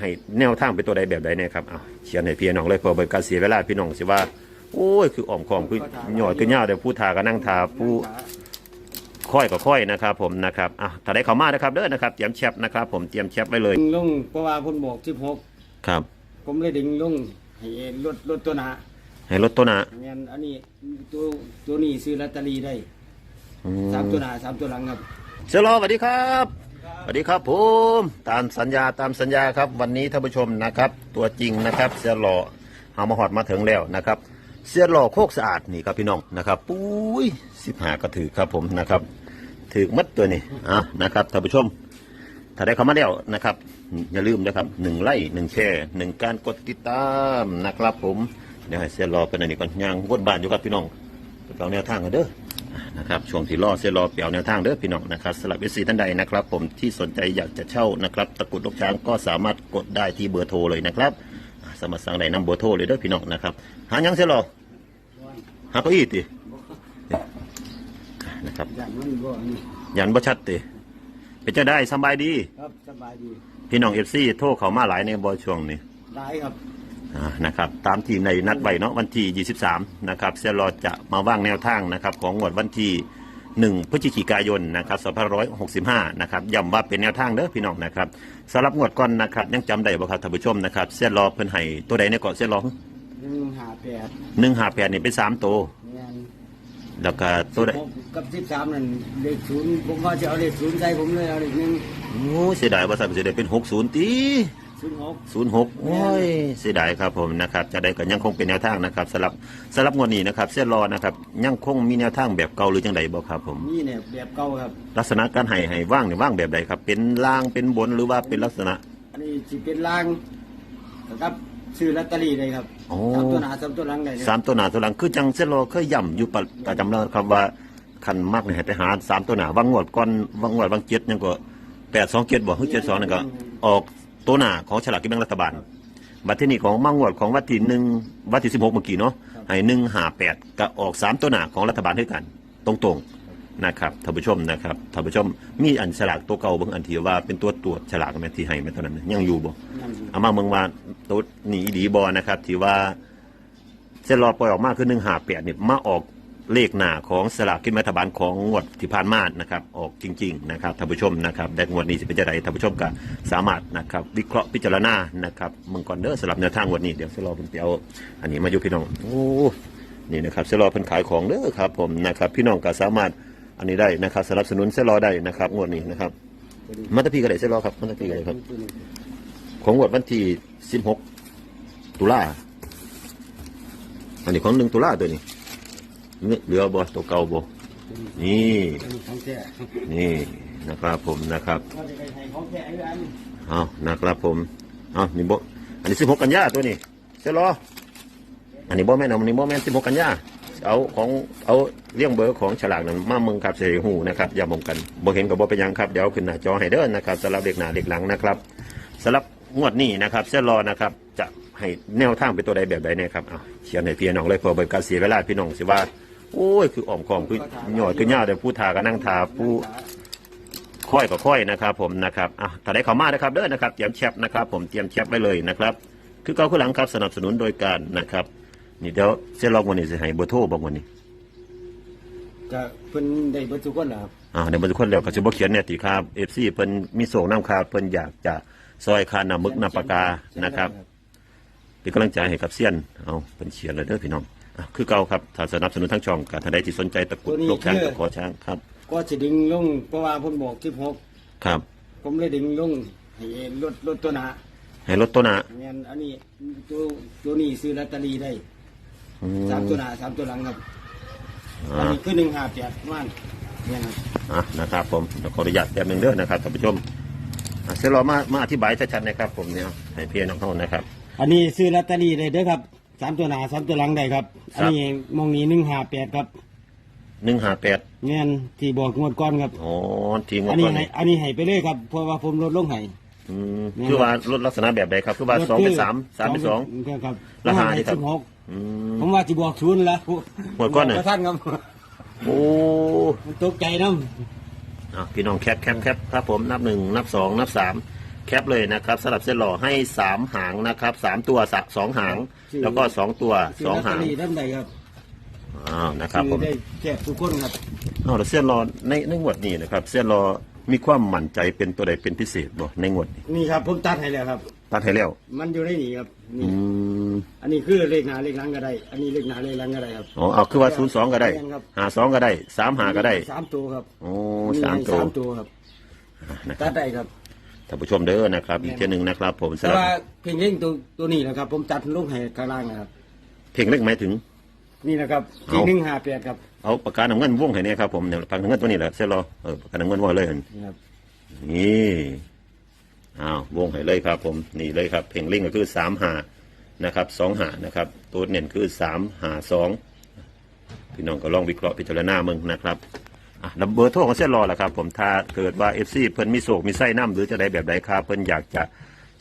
ให้แนวทางเป็นตัวใดแบบใดเนี่ยครับเอาเขียนให้พี่น้องเลยเพื่อเป็นการเสียเวลาพี่น้องสิว่า โอ้ยคืออ่อมของคือหยอดคือเหย้าแต่ผู้ทาก็นั่งทาผู้ค่อยก็ค่อยนะครับ ผมนะครับอะถ้าได้เข้ามานะครับเด้อนะครับเตรียมแชปนะครับ ผมเตรียมแชปไว้เลยดึงลงเพราะว่าเพ่นบอกสิบหกครับ ผมเลยดึงลงให้รถรถตัวหนาให้ลดตัวหนะเงี้ยอันนี้ตัวตัวนี้ซื้อลอตเตอรี่ได้อืมสามตัวหนาสามตัวหลังครับเชลโลสวัสดีครับส วัสดีครับผมตามสัญญาตามสัญญาครับ วันนี้ท่านผู้ชมนะครับ ตัวจริงนะครับเสียหล่อเฮามาหอดมาถึงแล้วนะครับ เสียหล่อโคกสะอาดนี่ครับพี่น้องนะครับปุ้ยสิบหากระถือครับผมนะครับถือมัดตัวนี้อะนะครับท่านผู้ชม ถ้าได้เข้ามาแล้วนะครับ อย่าลืมนะครับหนึ่งไลค์หนึ่งแชร์หนึ่งการกดติดตามนะครับผมเดี๋ยวให้เสียรอเป็นอันนี้ก่อนย่างวนบ้านอยู่ครับพี่น้องเอาแนวทางกันเด้อ นะครับช่วงที่รอเสียรอเปียวแนวทางเด้อพี่น้องนะครับสำหรับเอซีท่านใดนะครับ ผมที่สนใจอยากจะเช่านะครับตะกรุดลูกช้างก็สามารถกดได้ที่เบอร์โทรเลยนะครับอ่าสามารถสั่งได้นำเบอร์โทรเลยเด้อพี่น้องนะครับหายังเสียรอหาเก้าอี้ตินะครับอย่างนั้นก็นี่ยันบ่ชัดติเป็นจะได้สำบายดีครับสบายดี พี่น้องเอฟซีโทรเขามาหลายในบอช่วงนี้ได้ครับอ่า นะครับตามที่ในนัดไว้เนาะวันที่ 23 นะครับเซลลอจะมาว่างแนวทางนะครับของงวดวันที่ 1 พฤศจิกายนนะครับ2565 นะครับย้ำว่าเป็นแนวทางเด้อพี่น้องนะครับสำหรับงวดก่อนนะครับยังจำได้บ่ครับท่านผู้ชมนะครับเซลลอเพิ่นให้ตัวใดในเกาะเซลลอหนึ่งหาแปด158นี่เป็น3ตัวเงี้ยแล้วก็ตัวใดหกกับสิบสามนั่นเลขศูนย์ผมว่าจะเอาเลขศูนย์ใส่ผมเลยเอาเลขหนึ่ง โอ้เสียดายว่าสันสิได้เป็น 60ตี ศูนย์หกศูนย์หกโอ้ยเสียดายครับผมนะครับจะได้ก็ยังคงเป็นแนวทางนะครับสำหรับสำหรับงวดนี้นะครับเส้นรอนะครับยังคงมีแนวทางแบบเก่าหรือจังใดบ่ครับผม นี่เนี่ยแบบเก่าครับ ลักษณะการให้ให้ว่างเนี่ยว่างแบบใดครับ เป็นล่างเป็นบนหรือว่าเป็นลักษณะ อันนี้สิเป็นล่างนะครับซื้อลอตเตอรี่เลยครับโอ้ สามตัวหนาสามตัวหลังได้เลยสามตัวหน้าตัวหลังคือจังเส้นรอเคยย่ำอยู่ประประจำแล้วครับว่าคันมากเนี่ยให้ไปหาสามตัวหน้าว่างงวดก่อนว่างงวดว่างเจ็ดยังก็แปดสองเจ็ดบ่คือเจ็ดสองนั่นก็ออก ตัวหน้าของฉลากกินแบ่งรัฐบาล บัตรที่นี่ของมังงวดของวัดที่หนึ่งวัดที่สิบหกเมื่อกี้เนาะให้หนึ่งหาแปดก็ออกสามตัวหน้าของรัฐบาลด้วยกัน ตรงๆนะครับท่านผู้ชมนะครับท่านผู้ชมมีอันฉลากตัวเก่าบางอันที่ว่าเป็นตัวตรวจฉลากแม่ที่ให้แม่เท่านั้นนะยังอยู่บ่นั่นสิเอามาเมืองว่าตัวหนีดีบอนะครับที่ว่าเส้นรอปล่อยออกมาคือหนึ่งหาแปดเนี่ยมาออก เลขหน้าของสลากกินแบ่งรัฐบาลของงวดที่ผ่านมานะครับออกจริงๆนะครับท่านผู้ชมนะครับแต่งวดนี้จะเป็นจะไรท่านผู้ชมก็สามารถนะครับวิเคราะห์พิจารณานะครับเมืองก่อนเด้อสำหรับแนวทางงวันนี้เดี๋ยวเสยรอเพิ่นไปเอาอันนี้มาอยู่พี่น้องโอ้นี่นะครับเสยรอเพิ่นขายของเด้อครับผมนะครับพี่น้องก็สามารถอันนี้ได้นะครับสนับสนุนเสยรอได้นะครับงวดนี้นะครับมัตตพีก็ได้เสยรอครับมัตตพีก็ได้ครับ ของงวดวันที่16 ตุลาอันนี้ของหนึ่งตุลาตัวนี้ นี่เหลือบอตัวเก่าบนี่นี่นี่นะครับผมนะครับเอานะครับผมเอานี่บอันนี้16กันยาตัวนี้เสร็จรออันนี้บ่แม่นอันนี้บ่แม่น16กันยาเอาของเอาเลี้ยงเบอร์ของฉลากนั้นมาเมืองครับเสียหูนะครับอย่ามองกันบ่เห็นกับบ่เป็นยังครับเดี๋ยวขึ้นหน้าจอให้เด้อนะครับสำหรับเด็กหน้าเด็กหลังนะครับสำหรับงวดนี้นะครับเส้นรอนะครับจะให้แนวทางเป็นตัวใดแบบใดเนี่ยครับเอาเขียนให้พี่น้องเลยเพื่อเป็นการเสียเวลาพี่น้องสิว่า โอ้ยคืออ่อมของคือหยอดคือเหย้าแต่ผู้ทาก็นั่งทาผู้ค่อยก็ค่อยนะครับ ผมนะครับอะถ้าได้เข้ามานะครับเด้อนะครับเตรียมแชปนะครับ ผมเตรียมแชปไว้เลยนะครับ คือเก่าคือหลังครับสนับสนุนโดยการนะครับ นี่เดี๋ยวเส้นรองวันนี้จะให้เบอร์โทรบอกวันนี้จะเพิ่นได้เบิดทุกคนเหรอครับอ่าเดี๋ยวบางคนแล้วก็จะบอกเขียนเนี่ยติครับเอฟซีเพิ่นมีส่งน้ำคาเพิ่นอยากจะซอยคาน้ำมึกน้ำปากกานะครับเป็นกำลังใจให้กับเซียนเอาเป็นเชียร์เลยเด้อพี่น้องอะ คือเก่าครับถ้าสนับสนุนทั้งช่องกับท่านใดที่สนใจตะกรุดโลกช้างตะขอช้างครับ ก็สิดึงลงเพราะว่าเพิ่นบอกสิบหกครับ ผมเลยดึงลงให้รถรถตัวหนาให้ลดตัวหนาเงี้ยอันนี้ตัวตัวนี้ซื้อลอตเตอรี่ได้อืมสามตัวหนาสามตัวหลังครับอันอ่า นี้คือหนึ่งห้าแปดมันเนี่ยครับ อะนะครับผมเดี๋ยวขออนุญาตแป๊บหนึงเด้อนะครับท่านผู้ชมอะเสร็จเรามามาอธิบายชัดๆนะครับผมเนี่ยให้พี่น้องเขานะครับ อันนี้ซื้อลอตเตอรี่ได้เด้อครับ สามตัวหนาสามตัวหลังได้ครับอันนี้มองนี้หนึ่งห้าแปดครับหนึ่งห้าแปดเงี้ยที่บอกงวดก้อนครับ อ๋อทีมงอับนนี้ก่อนให้นี่อันนี้ให้ไปเลยครับเพราะว่าผมลดลงให้อืมคือว่าลดลักษณะแบบใดครับ คือว่าสองเป็นสามสามเป็นสอง ครับราคานี่ครับ สิบหกอืม ผมว่าจะบอกศูนย์แล้วงวดก้อนน่ะบอกท่านครับโอ้ตกใจน้อะพี่น้องแคปแคปแคปครับผมนับหนึ่งนับสองนับสาม แแคปเลยนะครับสำหรับเส้นหล่อให้สามหางนะครับสามตัวสะสองหาง แล้วก็สองตัวซื้สองลอตเตหางรี่ด้านใดครับอ้าวนะครับผซื้มอได้แจกทุกคนครับอ้าวแล้วเส้นหล่อในในงวดนี้นะครับ เส้นหล่อมีความมั่นใจเป็นตัวใดเป็นพิเศษบ่ในงวดนี้นี่ครับผมตัดให้แล้วครับ ตัดให้แล้ว มันอยู่ในนี่ครับอืนี่มอันนี้คือเลขหน้าเลขหลังก็ได้ อันนี้เลขหน้าเลขหลังก็ได้ครับอ๋อเอาคือว่าศูนย์สองก็ได้ครับหาสองก็ได้สามหาก็ได้สามตัวครับโอ้นี่สามให้ตัวสามตัวครับนะคตัรัดบได้ครับ ท่านผู้ชมเด้อนะครับ อีกเทีหนึ่งนะครับ ผมสำแต่หรับว่าเพลงเล่งตัวตัวนี้นะครับ ผมจัดลงให้ข้างล่างนะครับ เพลงเล็กหมายถึง นี่นะครับเอา ที่หนึ่งห้าแปดครับเอาปากกาน้ำเงินวงให้เนี่ยครับผมเนี่ยปากกาน้ำเงินตัวนี้แหละเส้นหล่อเออปากกาน้ำเงินวงเลยหั่น นี่ครับ นี่อ้าววงให้เลยครับผมนี่เลยครับ เพลงลิงก็คือสามหานะครับสองหานะครับ ตัวเน่นคือสามหาสองพี่น้องก็ลองวิเคราะห์พิจารณามึงนะครับอะ แล้วเบอร์โทรของเส้นรอล่ะครับ ผมถ้าเกิดว่าเอฟซีเพิ่นมีโศกมีไส้น้ำหรือจะได้แบบใดครับเพิ่นอยากจะ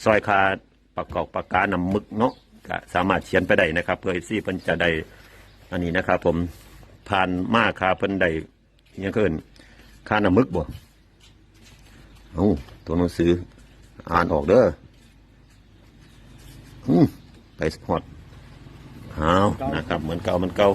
ซอยคาประกอบปากกานำมึกเนาะก็สามารถเขียนไปได้นะครับ เพื่อเอฟซีเพิ่นจะได้อันนี้นะครับ ผมผ่านมาคาเพิ่นได้ยังเกินค่านำมึกบ่เอาตัวหนังสืออ่านออกเด้ออืมไปสปอร์ตเอานะครับ เหมือนเก่าเหมือนเก่า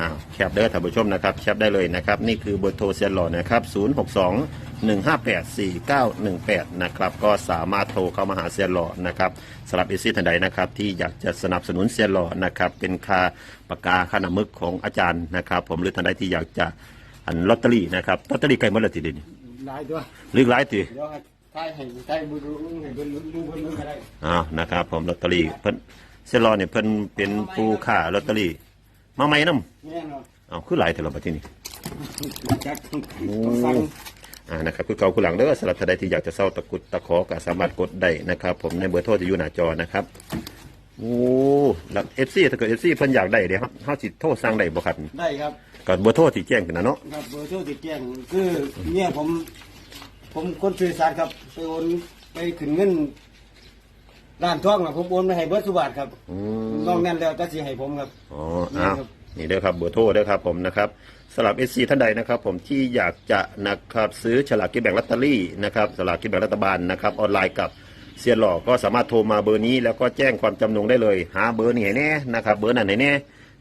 อ้าวแคปเด้อท่านผู้ชมนะครับแคปได้เลยนะครับ นี่คือเบอร์โทรเซียนหล่อนะครับ 0 6 2 1 5 8 4 9 1 8 นะครับก็สามารถโทรเข้ามาหาเซียนหล่อนะครับสำหรับเอซี่ทันใดนะครับที่อยากจะสนับสนุนเซียนหล่อนะครับเป็นค่าปากกาค่าหนามึกของอาจารย์นะครับผมหรือทันใดที่อยากจะอันลอตเตอรี่นะครับลอตเตอรี่ใกล้หมดแล้วทีเดียวนี้หลายตัวหรือหลายที เดี๋ยวใช้ให้ใช้บุรุษให้เบิ่งดูเบิ่งก็ได้อ้าวนะครับผมลอตเตอรี่เพิ่นเซลลอเนี่ยเพิ่นเป็นผู้ค้าลอตเตอรี่ มาใหม่นำแน่นอนอ้าวคือหลายแต่ละบัดที่นี่ จักต้องฟังอ่านะครับคือเก่าคือหลังเด้อสำหรับท่านใดที่อยากจะเซาตะกรุดตะขอก็สามารถกดได้นะครับ ผมในเบอร์โทรจะอยู่หน้าจอนะครับโอ้แล้ว FC ถ้าเกิด FC เพิ่นอยากได้เดี๋ยวเฮาสิโทรสั่งได้บ่ครับได้ครับ ก็เบอร์โทรที่แจ้งกันนะเนาะครับเบอร์โทรติดแจ้งคือเนี่ยผม ผมคนสื่อสารครับ ไปโอนไปขึ้นเงิน ร้านทองนะผมโอนไปให้เบิร์สุบาทครับอืมนอกนั้นแล้วก็สิให้ผมครับ อ๋ออ้าวนี่เด้อครับเบอร์โทรเด้อครับผมนะครับสำหรับ SC ท่านใดนะครับ ผมที่อยากจะนะครับซื้อฉลากกินแบ่งลอตเตอรี่นะครับฉลากกินแบ่งรัฐบาลนะครับออนไลน์กับเซียนหล่อก็สามารถโทรมาเบอร์นี้ แล้วก็แจ้งความจำนงได้เลย หาเบอร์นี่ให้แน่นะครับเบอร์นั้นให้แน่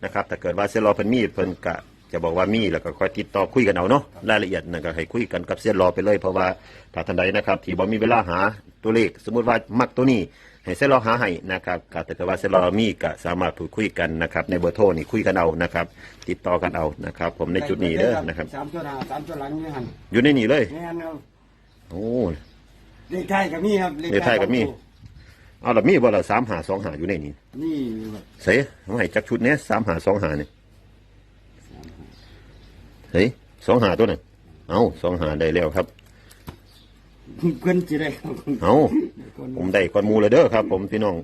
นะครับถ้าเกิดว่าเซียนหล่อเพิ่นมีเพิ่นกะจะบอกว่ามีแล้วก็ค่อยติดต่อคุยกันเอาเนาะรายละเอียดนั่นก็ให้คุยกันกับเซียนหล่อไปเลยเพราะว่าถ้าท่านใดนะครับที่บ่มีเวลาหา ตัวเลข สมมุติว่ามักตัวนี้ให้เซลล์หาให้นะครับก็แต่ว่าเซลล์มีก็สามารถพูดคุยกันนะครับ ในเบอร์โทรนี่คุยกันเอานะครับ ติดต่อกันเอานะครับ ผมในจุดนี้เด้อนะครับสามตัวหน้าสามตัวหลังนี่หันอยู่ในนี่เลยแน่นครับโอ้เลขไทยกับมีครับเลขไทยก็มีเอาละมีบ่ละสามหาสองหาอยู่ในนี้นี่ครับเสียเอาให้จักชุดเนี้ยสามหาสองหานี่เฮ้ยสองหาตัวนึงเอาสองหาได้แล้วครับ เพื่อนจะได้ครับเอาผมได้ก้อนหมูเลยเด้อครับ ผมพี่น้อง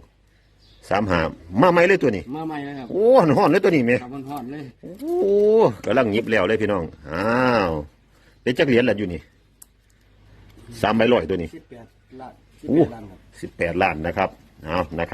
สามหามาไหมเลยตัวนี้ มาใหม่นะครับโอ้ห่อนเลยตัวนี้เมขับมันฮอดเลยโอ้กำลังหยิบแล้วเลยพี่น้องอ้าวเป็นจักเหรียญแหละอยู่นี่สามใบลอยตัวนี้สิบแปดล้านสิบโอ้แปดล้านครับสิบแปดล้านนะครับเอานะครับ